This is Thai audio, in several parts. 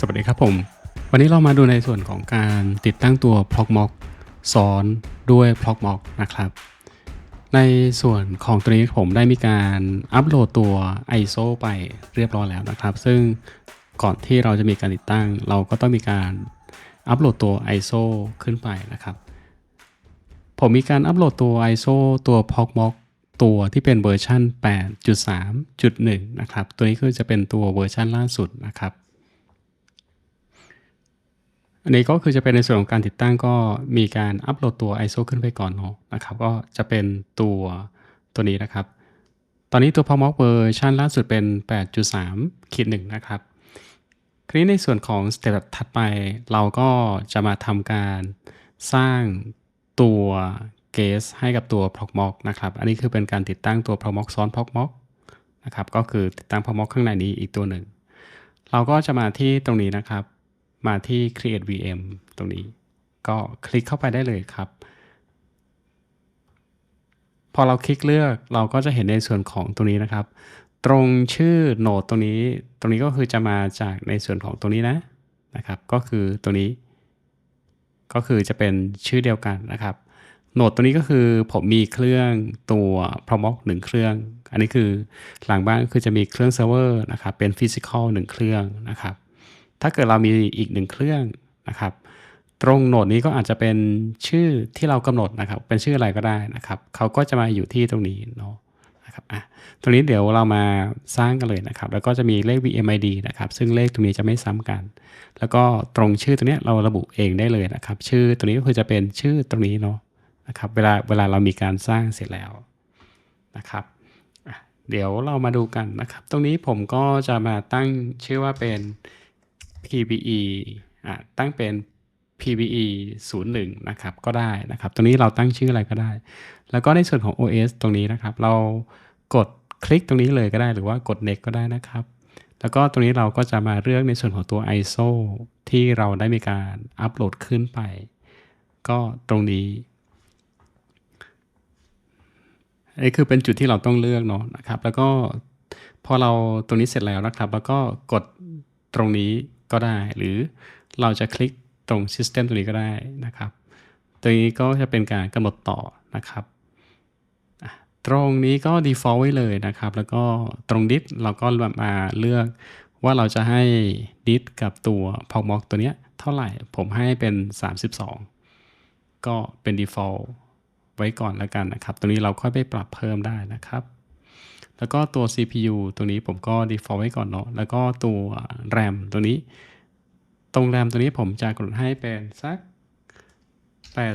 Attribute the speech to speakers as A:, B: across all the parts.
A: สวัสดีครับผม วันนี้เรามาดูในส่วนของการติดตั้งตัว Proxmox ซ้อนด้วย Proxmox นะครับ ในส่วนของตัวนี้ผมได้มีการอัปโหลดตัว ISO ไปเรียบร้อยแล้วนะครับ ซึ่งก่อนที่เราจะมีการติดตั้ง เราก็ต้องมีการอัปโหลดตัว ISO ขึ้นไปนะครับ ผมมีการอัปโหลดตัว ISO ตัว Proxmox ตัวที่เป็นเวอร์ชัน8.3.1 นะครับ ตัวนี้คือจะเป็นตัวเวอร์ชันล่าสุดนะครับ อันนี้ก็คือจะเป็นในส่วนของการติดตั้งก็มีการอัปโหลดตัว ISO ขึ้นไปก่อนเนาะนะครับ ก็จะเป็นตัวตัวนี้นะครับ ตอนนี้ตัว Promox เวอร์ชันล่าสุดเป็น 8.3ขีด1นะครับคราวนี้ในส่วนของสเต็ปถัดไปเราก็จะมาทำการสร้างตัวเกสให้กับตัว Promox นะครับ อันนี้คือเป็นการติดตั้งตัว Promox ซ้อน Promox นะครับ ก็คือติดตั้ง Promox ข้างในนี้อีกตัวหนึ่ง เราก็จะมาที่ตรงนี้นะครับ มาที่ create VM ตรงนี้ ก็คลิกเข้าไปได้เลยครับ พอเราคลิกเลือกเราก็จะเห็นในส่วนของตรงนี้นะครับ ตรงชื่อโนดตรงนี้ ตรงนี้ก็คือจะมาจากในส่วนของตรงนี้นะนะครับ ก็คือตัวนี้ ก็คือจะเป็นชื่อเดียวกันนะครับโหนดตัวนี้ก็คือผมมีเครื่องตัว Promox หนึ่งเครื่อง อันนี้คือหลังบ้านก็คือจะมีเครื่องเซิร์ฟเวอร์นะครับ เป็นฟิสิกอลหนึ่งเครื่องนะครับ ถ้าเกิดเรามีอีกหนึ่งเครื่องนะครับ ตรงโหนดนี้ก็อาจจะเป็นชื่อที่เรากำหนดนะครับ เป็นชื่ออะไรก็ได้นะครับเขาก็จะมาอยู่ที่ตรงนี้เนาะนะครับอะตรงนี้เดี๋ยวเรามาสร้างกันเลยนะครับ แล้วก็จะมีเลข VMID นะครับ ซึ่งเลขตรงนี้จะไม่ซ้ำกัน แล้วก็ตรงชื่อตรงนี้เราระบุเองได้เลยนะครับ ชื่อตรงนี้ก็คือจะเป็นชื่อตรงนี้เนาะนะครับเวลาเวลาเรามีการสร้างเสร็จแล้วนะครับเดี๋ยวเรามาดูกันนะครับ ตรงนี้ผมก็จะมาตั้งชื่อว่าเป็น PBE อะตั้งเป็น PBE 01นะครับก็ได้นะครับ ตรงนี้เราตั้งชื่ออะไรก็ได้ แล้วก็ในส่วนของ OS ตรงนี้นะครับ เรากดคลิกตรงนี้เลยก็ได้หรือว่ากด next ก็ได้นะครับ แล้วก็ตรงนี้เราก็จะมาเลือกในส่วนของตัว ISO ที่เราได้มีการอัปโหลดขึ้นไป ก็ตรงนี้อันนี้คือเป็นจุดที่เราต้องเลือกเนาะนะครับ แล้วก็พอเราตรงนี้เสร็จแล้วนะครับ แล้วก็กดตรงนี้ ก็ได้ หรือเราจะคลิกตรง System ตัวนี้ก็ได้นะครับตรงนี้ก็จะเป็นการกำหนดต่อนะครับ ตรงนี้ก็ default ไว้เลยนะครับ แล้วก็ตรง disk เราก็มาเลือกว่าเราจะให้ disk กับตัว Proxmox ตัวเนี้ยเท่าไหร่ ผมให้เป็น 32 ก็เป็น default ไว้ก่อนแล้วกันนะครับ ตรงนี้เราค่อยไปปรับเพิ่มได้นะครับ แล้วก็ตัว CPU ตรงนี้ผมก็ default ไว้ก่อนเนาะ แล้วก็ตัว RAM ตัวนี้ ตรง RAM ตัวนี้ผมจะกดให้เป็นสัก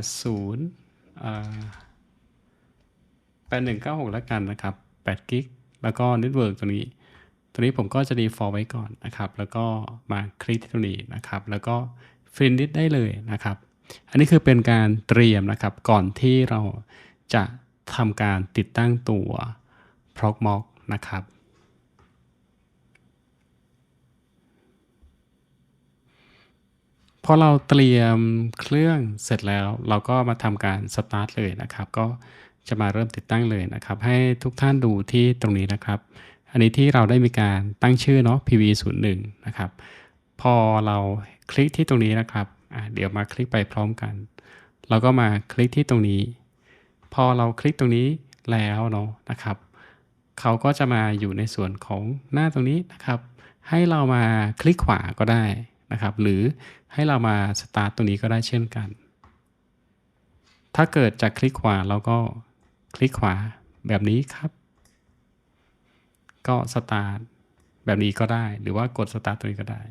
A: 80อ่า8196 แล้วกันนะครับ8กิกแล้วก็ Network ตัวนี้ ตัวนี้ผมก็จะ default ไว้ก่อนนะครับ แล้วก็มาคลิกที่ตรงนี้นะครับ แล้วก็ finish ได้เลยนะครับ อันนี้คือเป็นการเตรียมนะครับ ก่อนที่เราจะทำการติดตั้งตัว Proxmox นะครับ พอเราเตรียมเครื่องเสร็จแล้ว เราก็มาทำการสตาร์ทเลยนะครับ ก็จะมาเริ่มติดตั้งเลยนะครับ ให้ทุกท่านดูที่ตรงนี้นะครับ อันนี้ที่เราได้มีการตั้งชื่อเนาะ PV01 นะครับ พอเราคลิกที่ตรงนี้นะครับ เดี๋ยวมาคลิกไปพร้อมกัน เราก็มาคลิกที่ตรงนี้ พอเราคลิกตรงนี้แล้วเนาะนะครับ เขาก็จะมาอยู่ในส่วนของหน้าตรงนี้นะครับ ให้เรามาคลิกขวาก็ได้นะครับ หรือให้เรามาสตาร์ทตรงนี้ก็ได้เช่นกัน ถ้าเกิดจะคลิกขวาเราก็คลิกขวาแบบนี้ครับ ก็สตาร์ทแบบนี้ก็ได้ หรือว่ากดสตาร์ทตัวนี้ก็ได้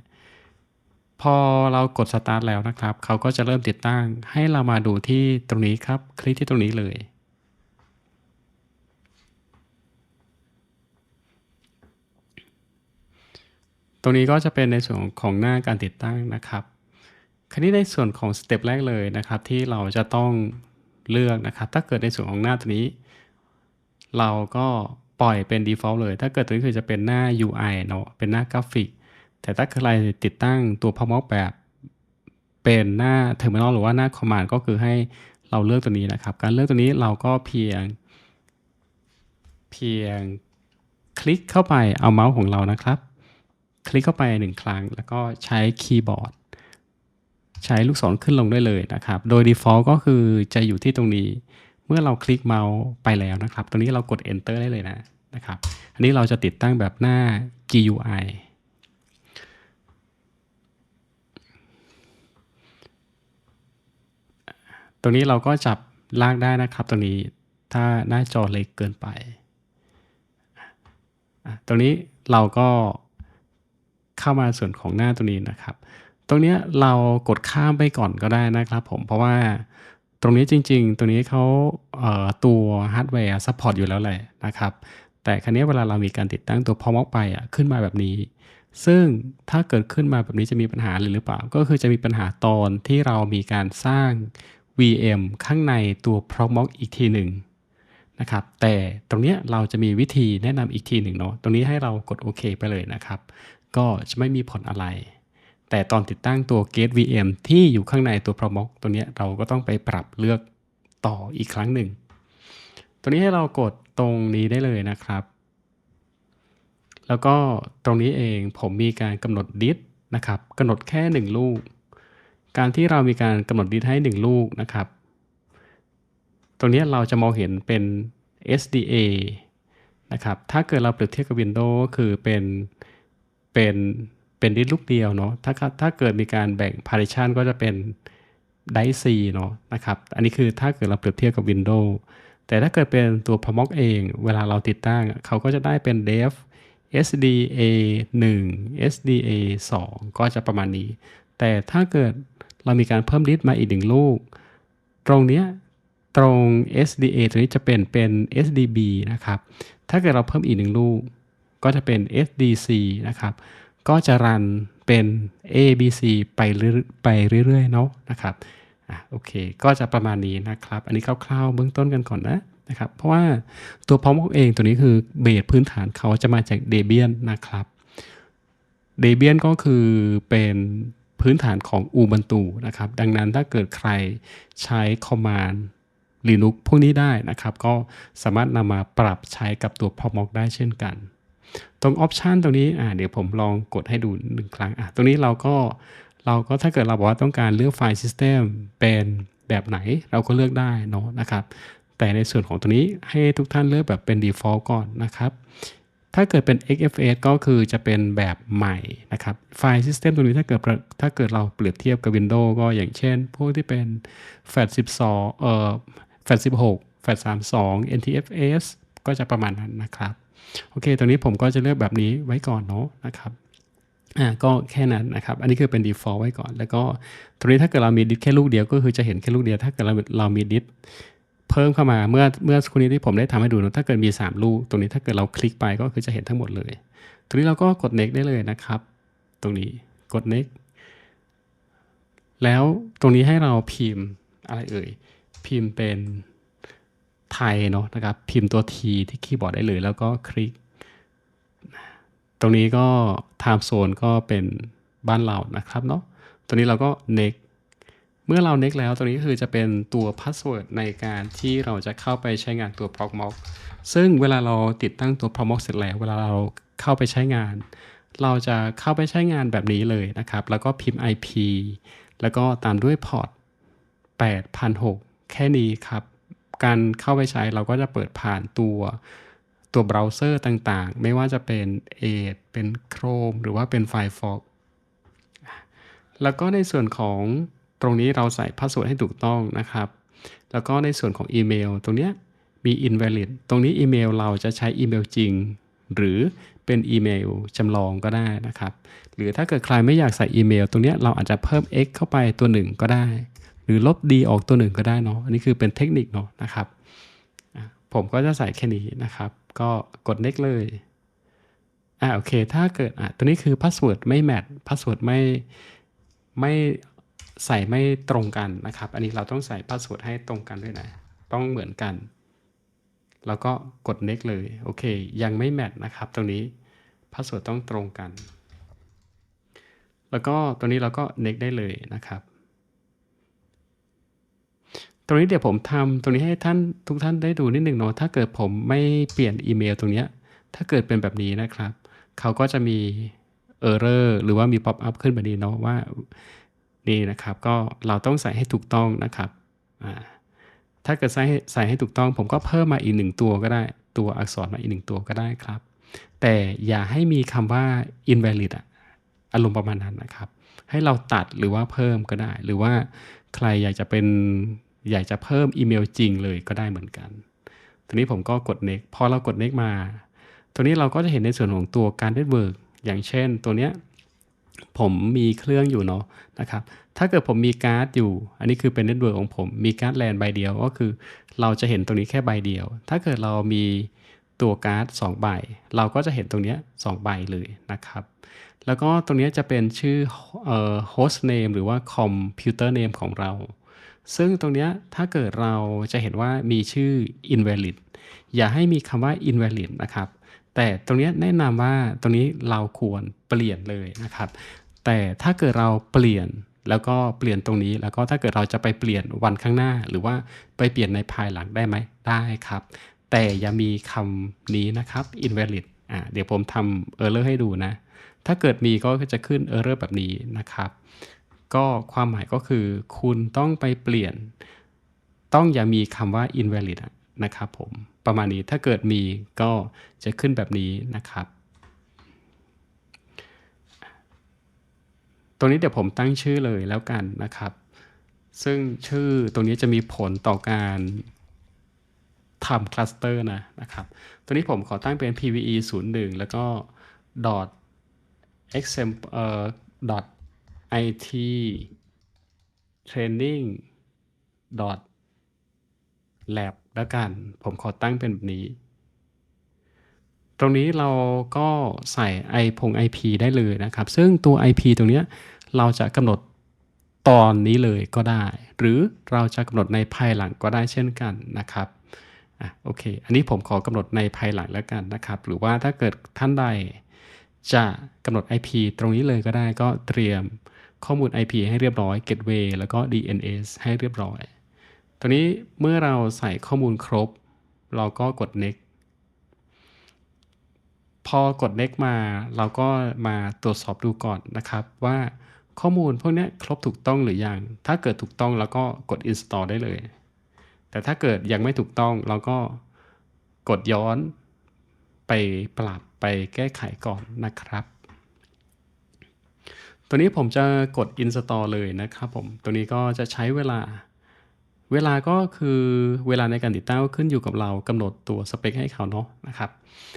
A: พอเรากดสตาร์ทแล้วนะครับ เขาก็จะเริ่มติดตั้ง ให้เรามาดูที่ตรงนี้ครับ คลิกที่ตรงนี้เลย ตรงนี้ก็จะเป็นในส่วนของหน้าการติดตั้งนะครับคราวนี้ในส่วนของสเต็ปแรกเลยนะครับ ที่เราจะต้องเลือกนะครับ ถ้าเกิดในส่วนของหน้าตัวนี้ เราก็ปล่อยเป็น default เลย ถ้าเกิดตัวนี้คือจะเป็นหน้า UI เนาะเป็นหน้ากราฟิก แต่ถ้าใครติดตั้งตัว Promox แบบเป็นหน้า Terminal หรือว่าหน้า Command ก็คือให้เราเลือกตัวนี้นะครับ การเลือกตัวนี้เราก็เพียง เพียงคลิกเข้าไปเอาเมาส์ของเรานะครับ คลิกเข้าไปหนึ่งครั้ง แล้วก็ใช้คีย์บอร์ดใช้ลูกศรขึ้นลงได้เลยนะครับ โดย default ก็คือจะอยู่ที่ตรงนี้ เมื่อเราคลิกเมาส์ไปแล้วนะครับ ตรงนี้เรากด enter ได้เลยนะนะครับ อันนี้เราจะติดตั้งแบบหน้า GUI ตรงนี้เราก็จับลากได้นะครับตรงนี้ถ้าหน้าจอเล็กเกินไป ตรงนี้เราก็ เข้ามาส่วนของหน้าตรงนี้นะครับ ตรงนี้เรากดข้ามไปก่อนก็ได้นะครับผมเพราะว่าตรงนี้จริง ๆ ตัวนี้เขาเอ่อตัวฮาร์ดแวร์ซัพพอร์ตอยู่แล้วแหละนะครับ แต่ครั้นี้เวลาเรามีการติดตั้งตัวพอมออกไปอะขึ้นมาแบบนี้ ซึ่งถ้าเกิดขึ้นมาแบบนี้จะมีปัญหาหรือเปล่า ก็คือจะมีปัญหาตอนที่เรามีการสร้าง VM ข้างในตัว Promox อีกทีหนึ่งนะครับ แต่ตรงนี้เราจะมีวิธีแนะนำอีกทีหนึ่งเนาะ ตรงนี้ให้เรากดโอเคไปเลยนะครับ ก็จะไม่มีผลอะไร แต่ตอนติดตั้งตัว Gate VM ที่อยู่ข้างในตัว Promox ตัวนี้เราก็ต้องไปปรับเลือกต่ออีกครั้งหนึ่ง ตัวนี้ให้เรากดตรงนี้ได้เลยนะครับ แล้วก็ตรงนี้เองผมมีการกำหนดดิสนะครับกำหนดแค่ 1 ลูก การที่เรามีการกำหนดดิสให้ 1 ลูกนะครับ ตรงนี้เราจะมองเห็นเป็น SDA นะครับ ถ้าเกิดเราเปรียบเทียบกับ Windows ก็คือเป็น เป็นเป็นดิสลูกเดียวเนาะถ้าถ้าเกิดมีการแบ่ง partition ก็จะเป็นไดซีเนาะนะครับ อันนี้คือถ้าเกิดเราเปรียบเทียบกับ Windows แต่ถ้าเกิดเป็นตัว Promox เอง เวลาเราติดตั้ง เขาก็จะได้เป็น dev SDA 1 SDA 2 ก็จะประมาณนี้ แต่ถ้าเกิดเรามีการเพิ่มดิสมาอีกหนึ่งลูก ตรงเนี้ยตรง SDA ตัวนี้จะเป็นเป็น SDB นะครับ ถ้าเกิดเราเพิ่มอีกหนึ่งลูก ก็จะเป็น SDC นะครับ ก็จะรันเป็น ABC ไปเรื่อยไปเรื่อยๆเนาะนะครับอะโอเค ก็จะประมาณนี้นะครับ อันนี้คร่าวๆเบื้องต้นกันก่อนนะนะครับ เพราะว่าตัวพร้อมเองตัวนี้คือเบสพื้นฐานเขาจะมาจาก Debian นะครับ Debian ก็คือเป็นพื้นฐานของ Ubuntu นะครับ ดังนั้นถ้าเกิดใครใช้ Command Linux พวกนี้ได้นะครับ ก็สามารถนำมาปรับใช้กับตัว p r o m o ได้เช่นกัน ตรง Option ตรงนี้อ่าเดี๋ยวผมลองกดให้ดูหนึ่งครั้งอะตรงนี้เราก็เราก็ถ้าเกิดเราบอกว่าต้องการเลือกไฟล์ System เป็นแบบไหนเราก็เลือกได้เนาะนะครับแต่ในส่วนของตัวนี้ให้ทุกท่านเลือกแบบเป็น default ก่อนนะครับ ถ้าเกิดเป็น XFS ก็คือจะเป็นแบบใหม่นะครับ ไฟล์ System ตัวนี้ถ้าเกิดถ้าเกิดเราเปรียบเทียบกับ Windows ก็อย่างเช่น พวกที่เป็น FAT12 เอ่อ FAT16 FAT32 NTFS ก็จะประมาณนั้นนะครับ โอเคตัวนี้ผมก็จะเลือกแบบนี้ไว้ก่อนเนาะนะครับอ่าก็แค่นั้นนะครับ อันนี้คือเป็น default ไว้ก่อน แล้วก็ตรงนี้ถ้าเกิดเรามีดิสแค่ลูกเดียวก็คือจะเห็นแค่ลูกเดียว ถ้าเกิดเราเรามีดิสเพิ่มเข้ามาเมื่อเมื่อสักครู่นี้ที่ผมได้ทำให้ดูนะถ้าเกิดมี 3 ลูก ตรงนี้ถ้าเกิดเราคลิกไปก็คือจะเห็นทั้งหมดเลย ตรงนี้เราก็กด next ได้เลยนะครับ ตรงนี้กด next แล้วตรงนี้ให้เราพิมพ์อะไรเอ่ย พิมพ์เป็น ไทยเนาะนะครับ พิมพ์ตัว T ที่คีย์บอร์ดได้เลย แล้วก็คลิก ตรงนี้ก็ time zone ก็เป็นบ้านเรานะครับเนาะตัวนี้เราก็ next เมื่อเรา next แล้วตัวนี้คือจะเป็นตัว password ในการที่เราจะเข้าไปใช้งานตัว Promox ซึ่งเวลาเราติดตั้งตัว Promox เสร็จแล้ว เวลาเราเข้าไปใช้งาน เราจะเข้าไปใช้งานแบบนี้เลยนะครับ แล้วก็พิมพ์ IP แล้วก็ตามด้วยพอร์ต8,006 แค่นี้ครับ การเข้าไปใช้เราก็จะเปิดผ่านตัวตัวเบราว์เซอร์ต่างๆ ไม่ว่าจะเป็น Edge เป็น Chrome หรือว่าเป็น Firefox แล้วก็ในส่วนของตรงนี้เราใส่พาสเวิร์ดให้ถูกต้องนะครับ แล้วก็ในส่วนของอีเมลตรงนี้มี invalid ตรงนี้อีเมลเราจะใช้อีเมลจริง หรือเป็นอีเมลจำลองก็ได้นะครับ หรือถ้าเกิดใครไม่อยากใส่อีเมล ตรงนี้เราอาจจะเพิ่ม x เข้าไปตัวหนึ่งก็ได้ หรือลบ d ออกตัวหนึ่งก็ได้เนาะอันนี้คือเป็นเทคนิคเนาะนะครับ ผมก็จะใส่แค่นี้นะครับ ก็กด next เลยอ่าโอเค ถ้าเกิดอะตัวนี้คือพาสเวิร์ดไม่แมทพาสเวิร์ดไม่ไม่ใส่ไม่ตรงกันนะครับ อันนี้เราต้องใส่พาสเวิร์ดให้ตรงกันด้วยนะ ต้องเหมือนกัน แล้วก็กด next เลย โอเค ยังไม่แมทนะครับ ตรงนี้พาสเวิร์ดต้องตรงกัน แล้วก็ตัวนี้เราก็ next ได้เลยนะครับ รงนี้เดี๋ยวผมทำตรงนี้ให้ท่านทุกท่านได้ดูนิดหนึ่งเนาะถ้าเกิดผมไม่เปลี่ยนอีเมลตรงนี้ถ้าเกิดเป็นแบบนี้นะครับ เขาก็จะมี error หรือว่ามี pop up ขึ้นแบบนี้เนาะว่านี่นะครับ ก็เราต้องใส่ให้ถูกต้องนะครับถ้าเกิดใส่ให้ใส่ให้ถูกต้อง ผมก็เพิ่มมาอีกหนึ่งตัวก็ได้ ตัวอักษรมาอีกหนึ่งตัวก็ได้ครับ แต่อย่าให้มีคำว่า invalid อะอารมณ์ประมาณนั้นนะครับ ให้เราตัดหรือว่าเพิ่มก็ได้ หรือว่าใครอยากจะเป็น อยากจะเพิ่มอีเมลจริงเลยก็ได้เหมือนกัน ทีนี้ผมก็กด next พอเรากด next มา ตัวนี้เราก็จะเห็นในส่วนของตัวการ network อย่างเช่นตัวเนี้ยผมมีเครื่องอยู่เนาะนะครับ ถ้าเกิดผมมีการ์ดอยู่ อันนี้คือเป็นเน็ตเวิร์กของผม มีการ์ดแลนใบเดียวก็คือ เราจะเห็นตรงนี้แค่ใบเดียว ถ้าเกิดเรามีตัวการ์ด2ใบ เราก็จะเห็นตรงเนี้ย2ใบเลยนะครับ แล้วก็ตรงนี้จะเป็นชื่อเอ่อ host name หรือว่า computer name ของเรา ซึ่งตรงเนี้ยถ้าเกิดเราจะเห็นว่ามีชื่อ invalid อย่าให้มีคำว่า invalid นะครับ แต่ตรงนี้แนะนำว่าตรงนี้เราควรเปลี่ยนเลยนะครับ แต่ถ้าเกิดเราเปลี่ยนแล้วก็เปลี่ยนตรงนี้แล้วก็ถ้าเกิดเราจะไปเปลี่ยนวันข้างหน้า หรือว่าไปเปลี่ยนในภายหลังได้ไหมได้ครับ แต่อย่ามีคำนี้นะครับ invalid อ่าเดี๋ยวผมทำ error ให้ดูนะ ถ้าเกิดมีก็จะขึ้น error แบบนี้นะครับ ก็ความหมายก็คือ คุณต้องไปเปลี่ยน ต้องอย่ามีคำว่า invalid นะครับผม ประมาณนี้ถ้าเกิดมีก็จะขึ้นแบบนี้นะครับ ตรงนี้เดี๋ยวผมตั้งชื่อเลยแล้วกันนะครับ ซึ่งชื่อตรงนี้จะมีผลต่อการทำคลัสเตอร์นะนะครับ ตัวนี้ผมขอตั้งเป็น pve 0 1 แล้วก็ dot example dot it training dot lab แล้วกัน ผมขอตั้งเป็นแบบนี้ ตรงนี้เราก็ใส่ i พง ip ได้เลยนะครับ ซึ่งตัว ip ตรงนี้เราจะกำหนดตอนนี้เลยก็ได้ หรือเราจะกำหนดในภายหลังก็ได้เช่นกันนะครับอะโอเค อันนี้ผมขอกำหนดในภายหลังแล้วกันนะครับ หรือว่าถ้าเกิดท่านใดจะกำหนด IP ตรงนี้เลยก็ได้ก็เตรียม ข้อมูล IP ให้เรียบร้อย gateway แล้วก็ DNS ให้เรียบร้อยตัวนี้เมื่อเราใส่ข้อมูลครบ เราก็กด next พอกด next มาเราก็มาตรวจสอบดูก่อนนะครับว่าข้อมูลพวกนี้ครบถูกต้องหรือยัง ถ้าเกิดถูกต้องเราก็กด install ได้เลย แต่ถ้าเกิดยังไม่ถูกต้องเราก็กดย้อนไปปรับไปแก้ไขก่อนนะครับ ตัวนี้ผมจะกด install เลยนะครับผม ตัวนี้ก็จะใช้เวลา เวลาก็คือเวลาในการติดตั้งก็ขึ้นอยู่กับเรากำหนดตัวสเปคให้เขาเนาะนะครับ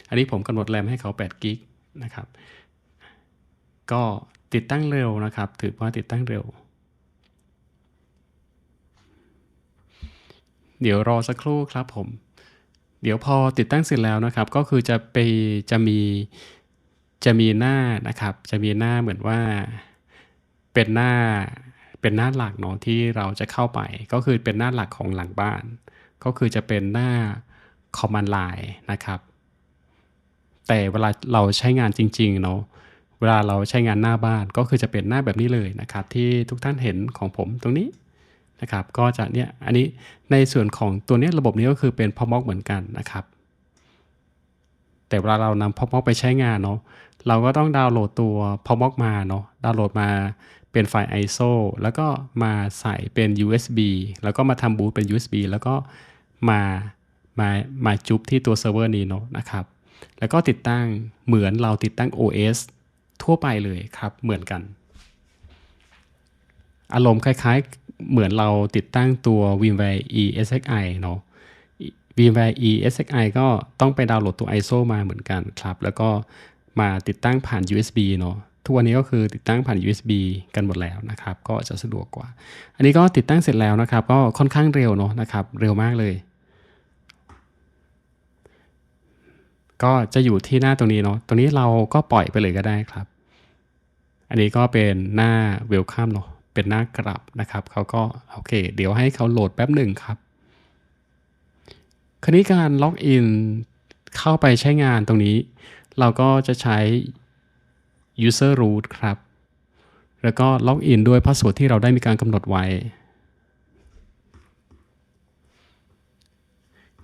A: อันนี้ผมกำหนดแรมให้เขา8กิกนะครับ ก็ติดตั้งเร็วนะครับ ถือว่าติดตั้งเร็ว เดี๋ยวรอสักครู่ครับผม เดี๋ยวพอติดตั้งเสร็จแล้วนะครับ ก็คือจะไปจะมี จะมีหน้านะครับ จะมีหน้าเหมือนว่าเป็นหน้าเป็นหน้าหลักเนาะที่เราจะเข้าไป ก็คือเป็นหน้าหลักของหลังบ้าน ก็คือจะเป็นหน้า command line นะครับ แต่เวลาเราใช้งานจริงๆเนาะเวลาเราใช้งานหน้าบ้านก็คือจะเป็นหน้าแบบนี้เลยนะครับ ที่ทุกท่านเห็นของผมตรงนี้นะครับ ก็จะเนี่ยอันนี้ในส่วนของตัวนี้ระบบนี้ก็คือเป็น POMOC เหมือนกันนะครับ แต่เวลาเรานำ POMOC ไปใช้งานเนาะ เราก็ต้องดาวน์โหลดตัว POMOC มาเนาะดาวน์โหลดมาเป็นไฟล์ ISO แล้วก็มาใส่เป็น USB แล้วก็มาทำบูตเป็น USB แล้วก็มามามาจุบที่ตัวเซิร์ฟเวอร์นี้เนาะนะครับ แล้วก็ติดตั้งเหมือนเราติดตั้ง OS ทั่วไปเลยครับ เหมือนกัน อารมณ์คล้ายๆ เหมือนเราติดตั้งตัว VMware ESXi เนาะ VMware ESXi ก็ต้องไปดาวน์โหลดตัว ISO มาเหมือนกันครับ แล้วก็ มาติดตั้งผ่าน USB เนาะทุกวันนี้ก็คือติดตั้งผ่าน USB กันหมดแล้วนะครับ ก็จะสะดวกกว่า อันนี้ก็ติดตั้งเสร็จแล้วนะครับ ก็ค่อนข้างเร็วเนาะนะครับ เร็วมากเลย ก็จะอยู่ที่หน้าตรงนี้เนาะตรงนี้เราก็ปล่อยไปเลยก็ได้ครับ อันนี้ก็เป็นหน้า Welcome เนาะเป็นหน้ากลับนะครับเขาก็โอเค เดี๋ยวให้เขาโหลดแป๊บหนึ่งครับคราวนี้การล็อกอินเข้าไปใช้งานตรงนี้ เราก็จะใช้ user root ครับ แล้วก็ล็อกอินด้วยพาสเวิร์ดที่เราได้มีการกำหนดไว้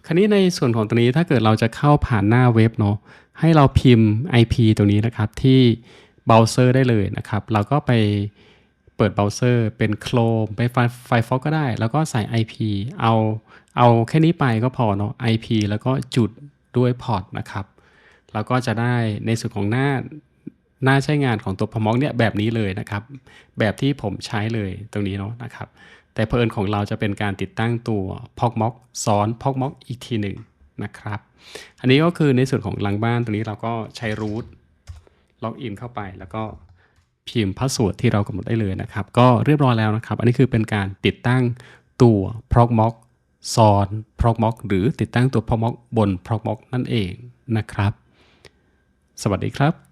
A: คราวนี้ในส่วนของตรงนี้ถ้าเกิดเราจะเข้าผ่านหน้าเว็บเนาะ ให้เราพิมพ์ IP ตรงนี้นะครับที่เบราว์เซอร์ได้เลยนะครับ เราก็ไปเปิดเบราว์เซอร์เป็น Chrome ไป Firefox ก็ได้ แล้วก็ใส่ IP เอาเอาแค่นี้ไปก็พอเนาะ IP แล้วก็จุดด้วยพอร์ตนะครับ เราก็จะได้ในส่วนของหน้าหน้าใช้งานของตัวพมอกเนี่ยแบบนี้เลยนะครับ แบบที่ผมใช้เลยตรงนี้เนาะนะครับ แต่เพอิญของเราจะเป็นการติดตั้งตัวพอกม็อกซ้อนพอกม็อกอีกทีหนึ่งนะครับ อันนี้ก็คือในส่วนของหลังบ้านตรงนี้เราก็ใช้รูทล็อกอินเข้าไปแล้วก็พิมพ์พาสเวิร์ดที่เรากำหนดได้เลยนะครับ ก็เรียบร้อยแล้วนะครับ อันนี้คือเป็นการติดตั้งตัว Progmock ซ้อน Progmock หรือติดตั้งตัว Progmock บน Progmock นั่นเองนะครับ สวัสดีครับ